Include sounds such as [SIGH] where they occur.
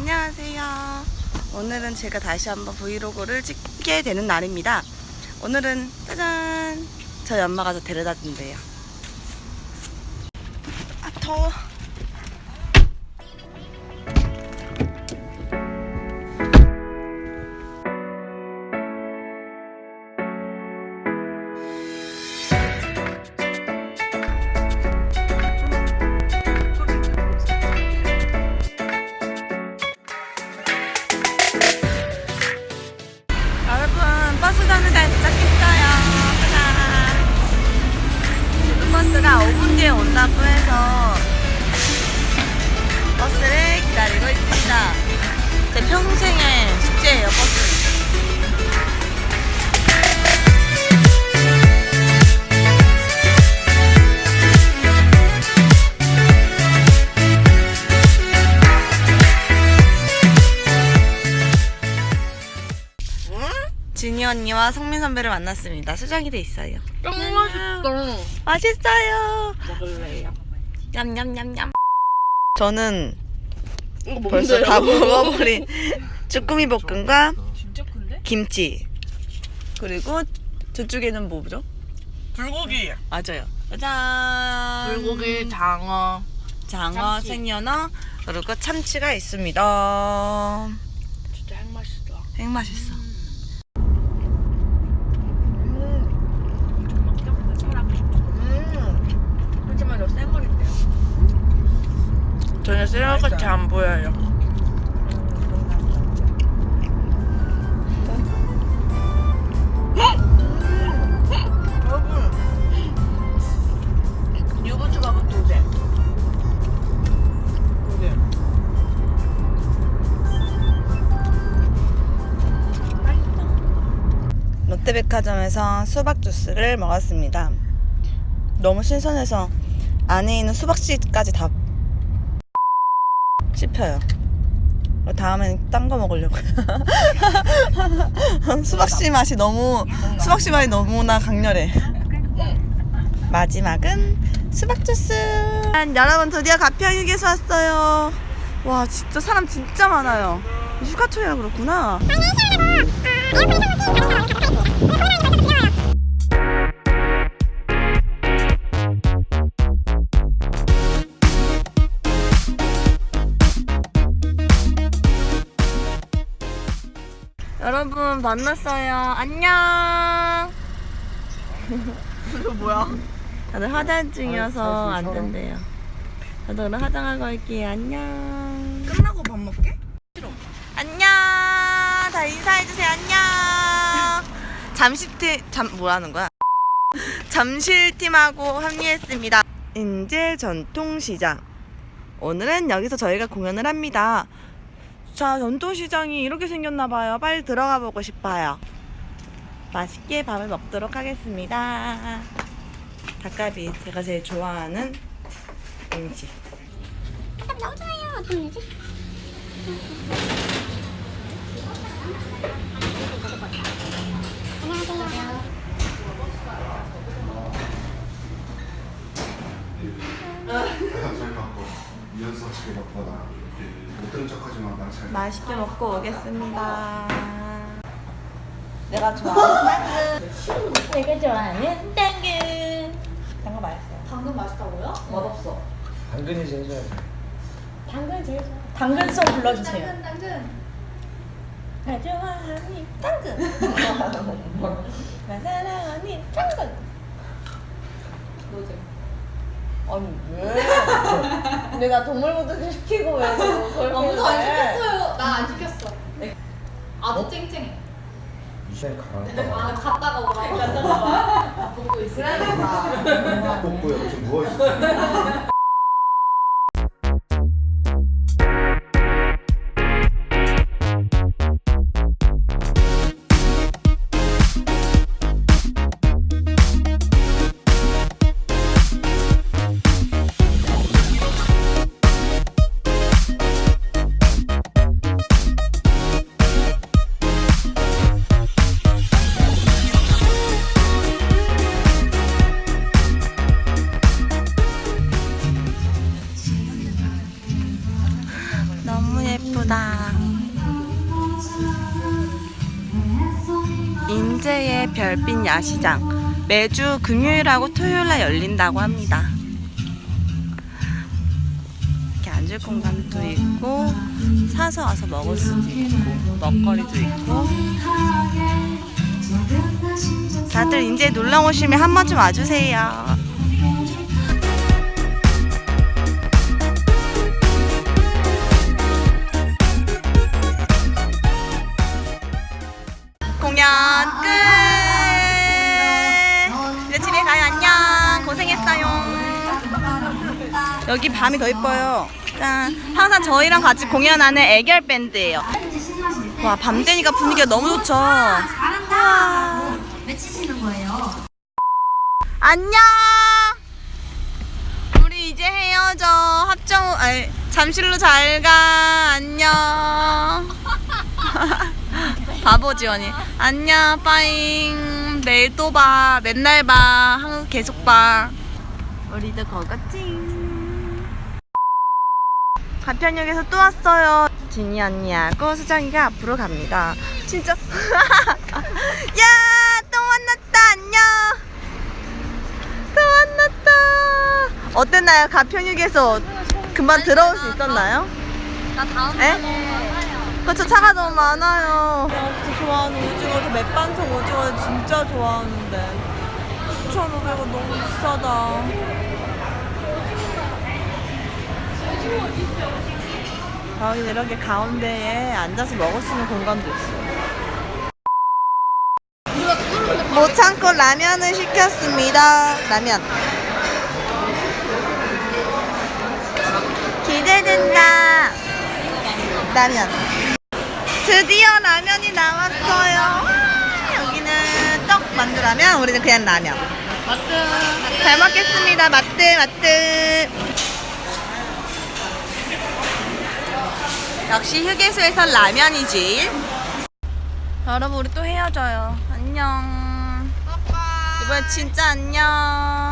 안녕하세요. 오늘은 제가 다시 한번 브이로그를 찍게 되는 날입니다. 오늘은 짜잔! 저희 엄마가 저 데려다 준대요. 아, 더워. 평생의 숙제예요 버스. 진이 언니와 성민 선배를 만났습니다. 수정이 돼 있어요. 너무 맛있어. 맛있어요. 먹을래요. 냠냠냠냠. 저는 이거 벌써 다 [LAUGHS] 먹어버린 쭈꾸미 볶음과 진짜 큰데? 김치 그리고 저쪽에는 뭐죠? 불고기. 맞아요. 짜잔. 불고기, 장어. 장어, 참치. 생연어 그리고 참치가 있습니다. 진짜 핵맛있어. 행 맛있어. 음. 하지만 저 쌩얼인데요. 전혀 쌩얼같이 안 보여요. 여러분 유부초 밥은 두 개. 두 개. 롯데백화점에서 수박 주스를 먹었습니다. 너무 신선해서 안에 있는 수박 씨까지 다 씹혀요. 다음엔 딴 거 먹으려고요. [LAUGHS] 수박씨 맛이 너무 수박씨 맛이 너무나 강렬해. 마지막은 수박 주스. 여러분 드디어 가평 휴게소 왔어요. 와 진짜 사람 진짜 많아요. 휴가철이라 그렇구나. 여러분 만났어요. 안녕. 이거 뭐야? 다들 화장 중이어서 안 된대요. 저도 오늘 화장하고 올게요. 안녕. 끝나고 밥 먹게? 안녕. 다 인사해주세요. 안녕. 잠실팀, 잠, 뭐라는 거야? 잠실팀하고 합류했습니다. 인제 전통시장. 오늘은 여기서 저희가 공연을 합니다. 자, 전통시장이 이렇게 생겼나봐요. 빨리 들어가 보고 싶어요. 맛있게 밥을 먹도록 하겠습니다. 닭갈비, 제가 제일 좋아하는 음식. 너무 좋아요. 어떤 일이지? 안녕하세요. 잘 갖고 이현석 씨가 못 들은 척하지만 난잘 맛있게 먹고 오겠습니다. 내가 좋아하는 당근. 내가 좋아하는 당근. 당근 맛있어요. 방금 맛있다고요? 맛없어. 당근이 제일 좋아요. 당근 제일 좋아. 당근송 불러주세요. 당근 당근. 나 좋아하는 당근. [LAUGHS] 나 사랑하는 당근. 너지? 아니 왜? [LAUGHS] 내가 동물보드 시키고 왜 그걸 아무도 안 해? 시켰어요. 나 안 시켰어. 아주 쨍쨍해. 이시에 가라. 아 갔다가 오라. 갔다가 와. 보고 [LAUGHS] 있어. 그러니까. 뽑고요 좀 누워있어 [LAUGHS] 예쁘다. 인제의 별빛 야시장 매주 금요일하고 토요일날 열린다고 합니다. 이렇게 앉을 공간도 있고 사서 와서 먹을 수도 있고 먹거리도 있고 다들 인제 놀러 오시면 한 번쯤 와주세요. 고생했어요. 여기 밤이 더 이뻐요. 짠. 항상 저희랑 같이 공연하는 애결 밴드예요. 와, 밤 되니까 분위기가 너무 좋죠. 잘한다. 외치시는 거예요. 안녕. 우리 이제 헤어져. 합정 아니, 잠실로 잘 가. 안녕. [LAUGHS] 바보 지원이. 안녕. 빠잉. 내일 또 봐. 맨날 봐. 계속 봐. 우리도 거거찡. 가편역에서 또 왔어요. 진이 언니하고 수정이가 앞으로 갑니다. 진짜. [LAUGHS] 야, 또 만났다. 안녕. 또 만났다. 어땠나요? 가평역에서 금방 들어올 수 있었나요? 나 다음 에? 그쵸 차가 너무 많아요. 진짜 좋아하는 오징어 저 맥반석 오징어 진짜 좋아하는데 9,500원 너무 비싸다. 여기 이렇게 가운데에 앉아서 먹을 수 있는 공간도 있어요. 못 참고 라면을 시켰습니다. 라면. 기대된다. 라면. 드디어 라면이 나왔어요. 만두라면, 우리는 그냥 라면. 마트. 잘 먹겠습니다. 마트, 마트. 역시 휴게소에서 라면이지. 여러분, 우리 또 헤어져요. 안녕. 이번에 진짜 안녕.